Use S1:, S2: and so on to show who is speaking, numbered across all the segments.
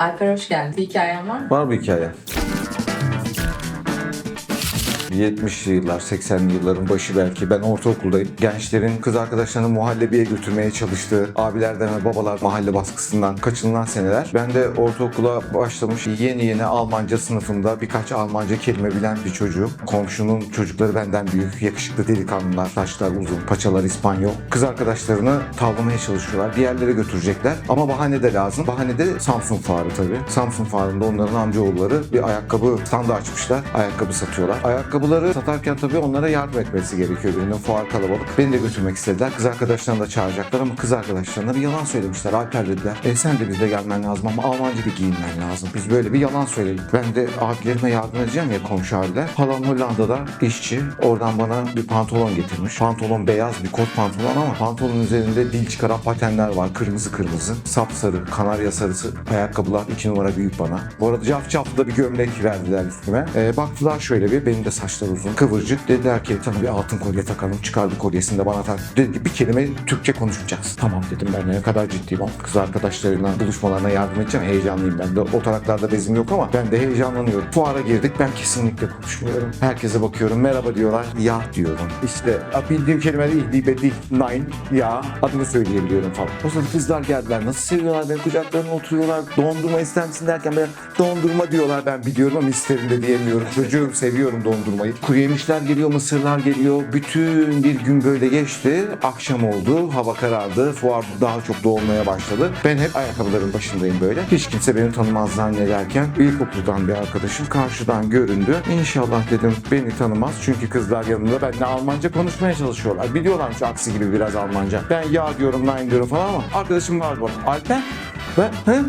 S1: Alper hoş geldin. Bir hikayen var mı?
S2: Var bir hikaye. 70'li yıllar, 80'li yılların başı belki. Ben ortaokuldayım. Gençlerin kız arkadaşlarını muhallebiye götürmeye çalıştığı, abilerden ve babalar mahalle baskısından kaçınılan seneler. Ben de ortaokula başlamış yeni yeni Almanca sınıfında birkaç Almanca kelime bilen bir çocuğum. Komşunun çocukları benden büyük, yakışıklı delikanlılar, saçlar uzun, paçalar İspanyol. Kız arkadaşlarını tavlamaya çalışıyorlar. Bir yerlere götürecekler ama bahane de lazım. Bahane de Samsun Fuarı tabii. Samsun Fuarı'nda onların amcaoğulları bir ayakkabı standı açmışlar. Ayakkabı satıyorlar. Ayakkabıları satarken tabii onlara yardım etmesi gerekiyor birinin. Fuar kalabalık. Beni de götürmek istediler. Kız arkadaşlarını da çağıracaklar ama kız arkadaşlarına bir yalan söylemişler. Alper dediler. E sen de bizde gelmen lazım ama Almanca bir giyinmen lazım. Biz böyle bir yalan söyledik. Ben de abilerime yardım edeceğim ya komşu abiler. Halam Hollanda'da işçi. Oradan bana bir pantolon getirmiş. Pantolon beyaz bir kot pantolon ama pantolonun üzerinde dil çıkaran patenler var. Kırmızı kırmızı. Sapsarı, kanarya sarısı ayakkabılar. iki numara büyük bana. Bu arada cafcaflı da bir gömlek verdiler üstüme. E, baktılar şöyle bir. Benim de saçlar uzun. Kıvırcık. Dediler ki sana bir altın kolye takalım. Çıkardı kolyesini de bana tak. Dedi ki bir kelime Türkçe konuşmayacağız. Tamam dedim ben ne kadar ciddiyim kız arkadaşlarıyla buluşmalarına yardım edeceğim. Heyecanlıyım ben de. O taraklarda bezim yok ama ben de heyecanlanıyorum. Fuara girdik. Ben kesinlikle konuşmuyorum. Herkese bakıyorum. Merhaba diyorlar. Ya diyorum. İşte bildiğim kelime değil. Libe değil. Nine. Ya. Adını söyleyebiliyorum falan. O sırada kızlar geldiler. Nasıl seviyorlar beni. Kucaklarına oturuyorlar. Dondurma ister misin derken ben dondurma diyorlar. Ben biliyorum ama isterim de diyemiyorum. Çocuğum seviyorum dondurmayı. Kuru geliyor, mısırlar geliyor. Bütün bir gün böyle geçti. Akşam oldu. Hava karardı. Fuar daha çok dolmaya başladı. Ben hep ayakkabıların başındayım böyle. Hiç kimse beni tanımaz zannederken ilkokuldan bir arkadaşım karşıdan göründü. İnşallah dedim beni tanımaz. Çünkü kızlar yanında benimle Almanca konuşmaya çalışıyorlar. Biliyorlarmış aksi gibi biraz Almanca. Ben ya diyorum, nein diyorum falan ama arkadaşım var bu. Alper? Ben, he?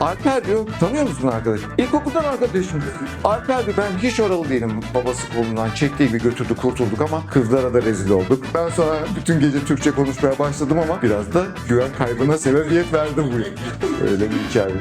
S2: Alper diyor, tanıyor musun arkadaş? İlkokuldan arkadaşım. Alper diyor, ben hiç oralı değilim. Babası kolundan çektiği gibi götürdü, kurtulduk ama kızlara da rezil olduk. Ben sonra bütün gece Türkçe konuşmaya başladım ama biraz da güven kaybına sebebiyet verdim bu. Öyle bir hikaye.